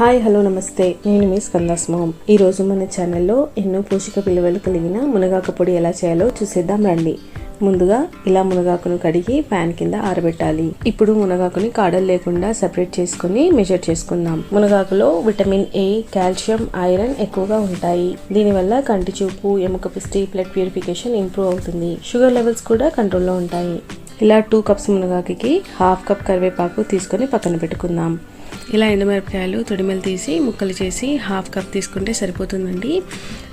Hi hello నమస్తే. నేను మీ స్కందాస్ ma'am ఈరోజు మన ఛానల్లో ఎన్నో పోషక విలువలు కలిగిన మునగాకు పొడి ఎలా చేయాలో చూసేద్దాం రండి. ముందుగా ఇలా మునగాకును కడిగి ప్యాన్ కింద ఆరబెట్టాలి. ఇప్పుడు మునగాకుని కాడలు లేకుండా సెపరేట్ చేసుకుని మెజర్ చేసుకుందాం. మునగాకులో విటమిన్ ఏ కాల్షియం ఐరన్ ఎక్కువగా ఉంటాయి. దీనివల్ల కంటి చూపు ఎముక పిస్టి బ్లడ్ ప్యూరిఫికేషన్ ఇంప్రూవ్ అవుతుంది. షుగర్ లెవెల్స్ కూడా కంట్రోల్లో ఉంటాయి. ఇలా టూ కప్స్ మునగాకి హాఫ్ కప్ కరివేపాకు తీసుకొని పక్కన పెట్టుకుందాం. ఇలా ఎండుమిరపకాయలు తొడిమెలు తీసి ముక్కలు చేసి హాఫ్ కప్ తీసుకుంటే సరిపోతుందండి.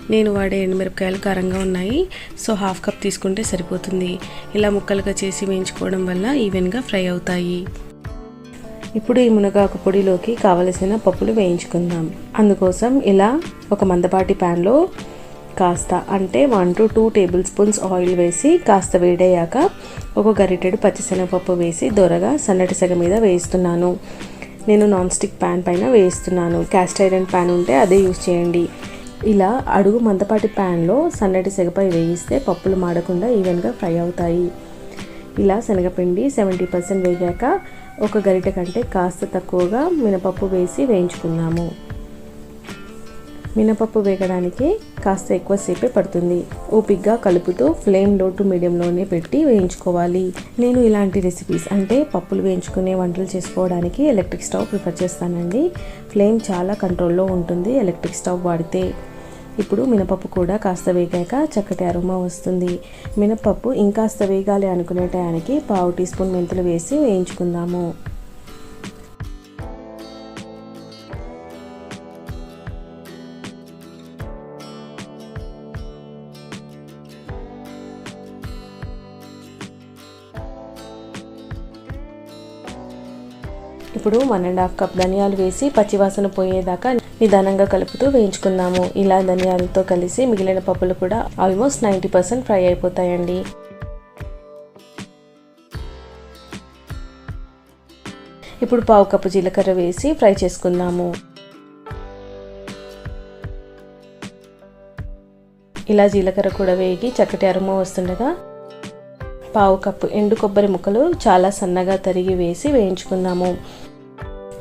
నేను వాడే ఎండుమిరపకాయలు కారంగా ఉన్నాయి. సో హాఫ్ కప్ తీసుకుంటే సరిపోతుంది. ఇలా ముక్కలుగా చేసి వేయించుకోవడం వల్ల ఈవెన్గా ఫ్రై అవుతాయి. ఇప్పుడు ఈ మునగాకు పొడిలోకి కావలసిన పప్పులు వేయించుకుందాం. అందుకోసం ఇలా ఒక మందపాటి ప్యాన్లో కాస్త అంటే one two two tablespoons oil వేసి కాస్త వేడయ్యాక ఒక గరిటెడు పచ్చిశనగపప్పు వేసి దొరగా సన్నటి సెగ మీద వేయిస్తున్నాను. నేను నాన్ స్టిక్ ప్యాన్ పైన వేయిస్తున్నాను క్యాస్ట్ ఐరన్ ప్యాన్ ఉంటే అదే యూజ్ చేయండి. ఇలా అడుగు మందపాటి ప్యాన్లో సన్నటి సెగపై వేయిస్తే పప్పులు మాడకుండా ఈవెన్గా ఫ్రై అవుతాయి. ఇలా శనగపిండి సెవెంటీ పర్సెంట్ వేగాక ఒక గరిట కంటే కాస్త తక్కువగా మినపప్పు వేసి వేయించుకుందాము. మినపప్పు వేగడానికి కాస్త ఎక్కువసేపే పడుతుంది. ఓపిక్గా కలుపుతూ ఫ్లేమ్లో టు మీడియంలోనే పెట్టి వేయించుకోవాలి. నేను ఇలాంటి రెసిపీస్ అంటే పప్పులు వేయించుకునే వంటలు చేసుకోవడానికి ఎలక్ట్రిక్ స్టవ్ ప్రిఫర్ చేస్తానండి. ఫ్లేమ్ చాలా కంట్రోల్లో ఉంటుంది ఎలక్ట్రిక్ స్టవ్ వాడితే. ఇప్పుడు మినపప్పు కూడా కాస్త వేగాక చక్కటి అరుమ వస్తుంది. మినపప్పు ఇంకాస్త వేగాలి అనుకునే టయానికి పావు టీ స్పూన్ మెంతులు వేసి వేయించుకుందాము. ఇప్పుడు వన్ అండ్ హాఫ్ కప్ ధనియాలు వేసి పచ్చివాసన పోయేదాకా నిదానంగా కలుపుతూ వేయించుకుందాము. ఇలా ధనియాలతో కలిసి మిగిలిన పప్పులు కూడా ఆల్మోస్ట్ నైంటీ పర్సెంట్ ఫ్రై అయిపోతాయండి. ఇప్పుడు పావు కప్పు జీలకర్ర వేసి ఫ్రై చేసుకుందాము. ఇలా జీలకర్ర కూడా వేగి చక్కటి అరుమ వస్తుండగా పావు కప్పు ఎండు కొబ్బరి ముక్కలు చాలా సన్నగా తరిగి వేసి వేయించుకుందాము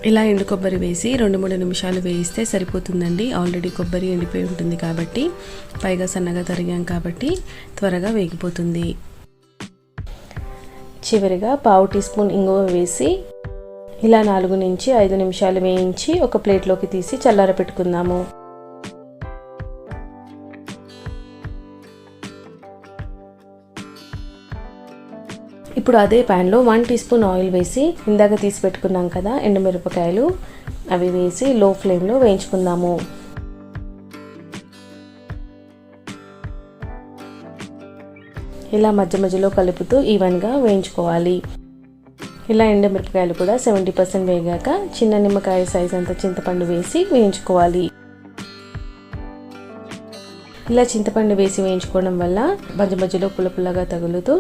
ఇలా ఎండు కొబ్బరి వేసి రెండు మూడు నిమిషాలు వేయిస్తే సరిపోతుందండి. ఆల్రెడీ కొబ్బరి ఎండిపోయి ఉంటుంది కాబట్టి పైగా సన్నగా తరిగాం కాబట్టి త్వరగా వేగిపోతుంది. చివరిగా పావు టీ స్పూన్ ఇంగువ వేసి ఇలా నాలుగు నుంచి ఐదు నిమిషాలు వేయించి ఒక ప్లేట్లోకి తీసి చల్లార పెట్టుకుందాము ఇప్పుడు అదే ప్యాన్లో వన్ టీ స్పూన్ ఆయిల్ వేసి ఇందాక తీసి పెట్టుకున్నాం కదా ఎండుమిరపకాయలు అవి వేసి లో ఫ్లేమ్లో వేయించుకుందాము. ఇలా మధ్య మధ్యలో కలుపుతూ ఈవెన్గా వేయించుకోవాలి. ఇలా ఎండుమిరపకాయలు కూడా సెవెంటీ పర్సెంట్ వేగాక చిన్న నిమ్మకాయ సైజ్ అంత చింతపండు వేసి వేయించుకోవాలి. ఇలా చింతపండు వేసి వేయించుకోవడం వల్ల మధ్య మధ్యలో పుల్ల పుల్లగా తగులుతూ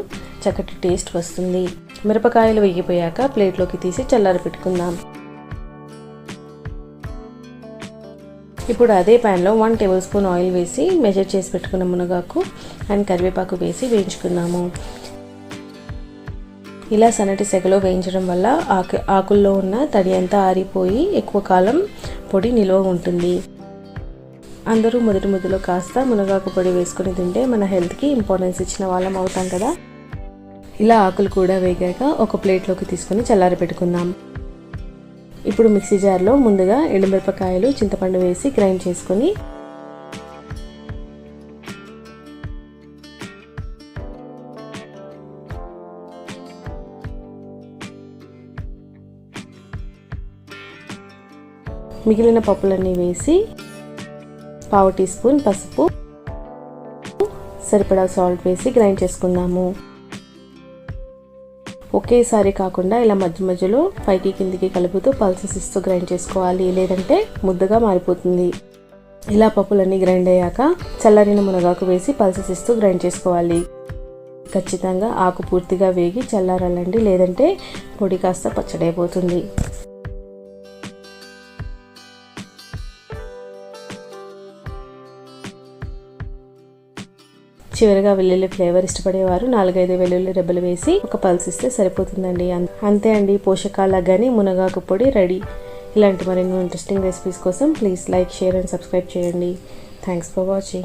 చక్కటి టేస్ట్ వస్తుంది. మిరపకాయలు వేగిపోయాక ప్లేట్లోకి తీసి చల్లారి పెట్టుకుందాం. ఇప్పుడు అదే ప్యాన్లో వన్ టేబుల్ స్పూన్ ఆయిల్ వేసి మెజర్ చేసి పెట్టుకున్న మునగాకు అండ్ కరివేపాకు వేసి వేయించుకుందాము. ఇలా సన్నటి సెగలో వేయించడం వల్ల ఆకు ఆకుల్లో ఉన్న తడి అంతా ఆరిపోయి ఎక్కువ కాలం పొడి నిల్వ ఉంటుంది. అందరూ మొదటి ముద్దలో కాస్త మునగాకు పొడి వేసుకొని తింటే మన హెల్త్కి ఇంపార్టెన్స్ ఇచ్చిన వాళ్ళం అవుతాం కదా. ఇలా ఆకులు కూడా వేగాక ఒక ప్లేట్లోకి తీసుకొని చల్లారి పెట్టుకుందాం. ఇప్పుడు మిక్సీ జార్లో ముందుగా ఎండుమిరపకాయలు చింతపండు వేసి గ్రైండ్ చేసుకొని మిగిలిన పప్పులన్నీ వేసి పావు టీ స్పూన్ పసుపు. సరిపడా సాల్ట్ వేసి గ్రైండ్ చేసుకుందాము. ఒకేసారి కాకుండా ఇలా మధ్య మధ్యలో పైకి కిందికి కలుపుతూ పల్సెస్ ఇస్తూ గ్రైండ్ చేసుకోవాలి. లేదంటే ముద్దగా మారిపోతుంది. ఇలా పప్పులన్నీ గ్రైండ్ అయ్యాక చల్లరిన మునగాకు వేసి పల్సెస్ ఇస్తూ గ్రైండ్ చేసుకోవాలి. ఖచ్చితంగా ఆకు పూర్తిగా వేగి చల్లారాలండి. లేదంటే పొడి కాస్త పచ్చడైపోతుంది. చివరిగా వెల్లుల్లి ఫ్లేవర్ ఇష్టపడేవారు. నాలుగైదు వెల్లుల్లి రెబ్బలు వేసి ఒక పల్స్ ఇస్తే సరిపోతుందండి. అంతే అండి. పోషకాల కానీ మునగాకు పొడి రెడీ. ఇలాంటి మరెన్నో ఇంట్రెస్టింగ్ రెసిపీస్ కోసం please like share and subscribe చేయండి. Thanks for watching.